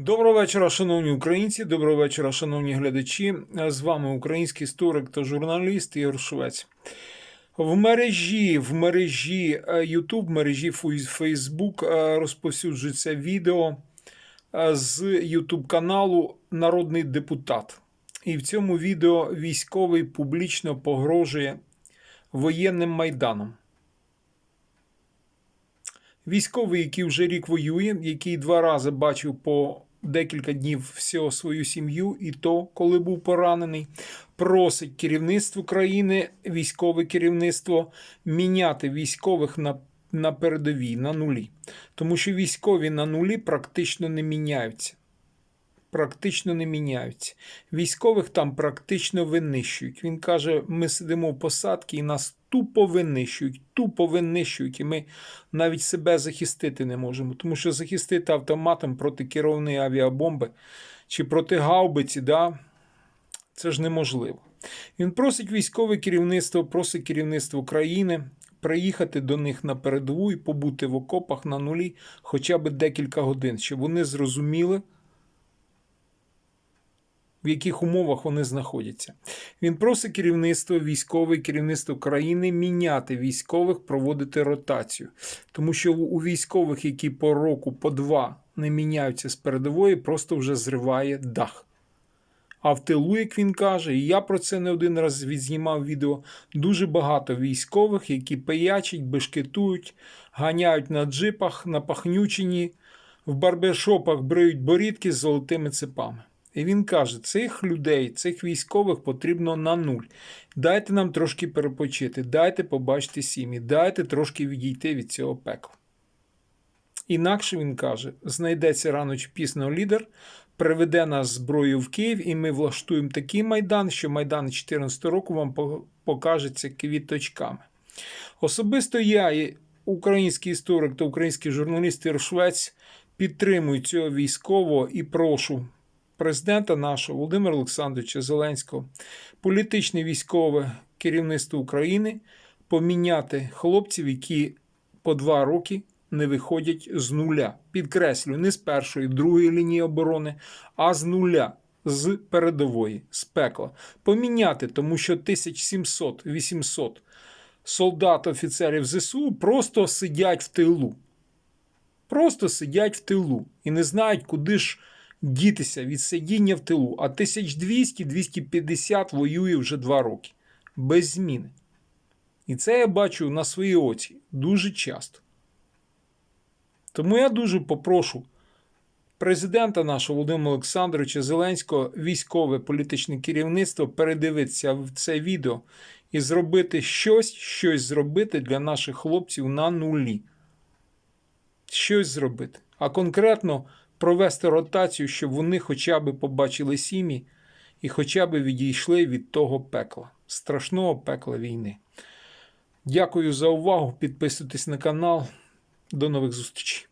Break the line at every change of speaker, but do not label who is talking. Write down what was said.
Доброго вечора, шановні українці. Доброго вечора, шановні глядачі. З вами український історик та журналіст Ігор Швець. В мережі, в мережі е, YouTube, в мережі Facebook е, розповсюджується відео е, з YouTube каналу Народний депутат. І в цьому відео військовий публічно погрожує воєнним майданом. Військовий, який вже рік воює, який два рази бачив по декілька днів всього свою сім'ю, і то, коли був поранений, просить керівництво країни, військове керівництво міняти військових на, на передовій, на нулі. Тому що військові на нулі практично не міняються. Практично не міняються. Військових там практично винищують. Він каже: ми сидимо в посадці і нас тупо винищують, тупо винищують, і ми навіть себе захистити не можемо. Тому що захистити автоматом проти керованої авіабомби чи проти гаубиці, да, це ж неможливо. Він просить військове керівництво, просить керівництво країни приїхати до них на передову і побути в окопах на нулі хоча б декілька годин, щоб вони зрозуміли, в яких умовах вони знаходяться. Він просить керівництво, військове керівництво країни міняти військових, проводити ротацію. Тому що у військових, які по року, по два не міняються з передової, просто вже зриває дах. А в тилу, як він каже, і я про це не один раз відзнімав відео, дуже багато військових, які пиячать, бешкетують, ганяють на джипах, на пахнючині, в барбершопах бриють борідки з золотими цепами. І він каже: цих людей, цих військових потрібно на нуль. Дайте нам трошки перепочити, дайте побачити сім'ї, дайте трошки відійти від цього пекла. Інакше він каже: знайдеться рано чи пізно лідер, приведе нас зброю в Київ, і ми влаштуємо такий майдан, що майдан 2014 року вам покажеться квіточками. Особисто я, і український історик та український журналіст Ігор Швець, підтримую цього військового і прошу президента нашого Володимира Олександровича Зеленського, політичне військове керівництво України поміняти хлопців, які по два роки не виходять з нуля. Підкреслюю, не з першої, другої лінії оборони, а з нуля. З передової, з пекла. Поміняти, тому що 1700-800 солдат, офіцерів ЗСУ просто сидять в тилу. Просто сидять в тилу і не знають, куди ж дітися від сидіння в тилу. А 1200-250 воює вже два роки. Без зміни. І це я бачу на свої очі дуже часто. Тому я дуже попрошу президента нашого Володимира Олександровича Зеленського, військове політичне керівництво передивитися в це відео і зробити щось, щось зробити для наших хлопців на нулі. Щось зробити. А конкретно провести ротацію, щоб вони хоча б побачили сім'ї і хоча б відійшли від того пекла, страшного пекла війни. Дякую за увагу. Підписуйтесь на канал. До нових зустрічей.